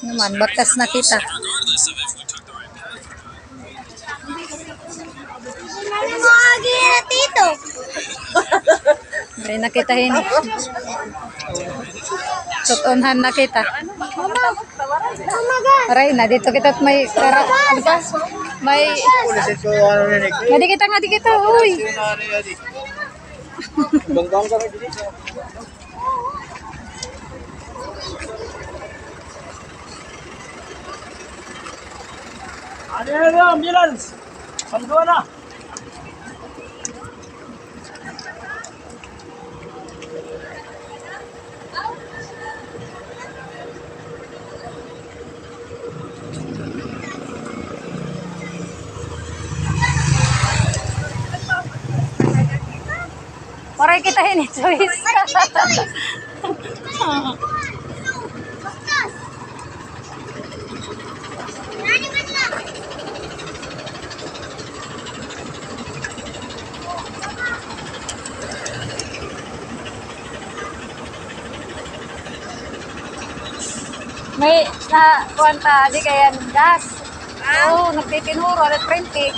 Naman, bakas na kita. Ano mo agi na tito? May nakitahin. Tutunhan na kita. Aray na, dito kita may kara, ba? May, ngadi kita, ngadi kita, uy. Ano na na, ambulance? Panduwa na. Aray kita hin, Joyce. May na kwanta di kaya gas. Oo, nagtitinuro at 20.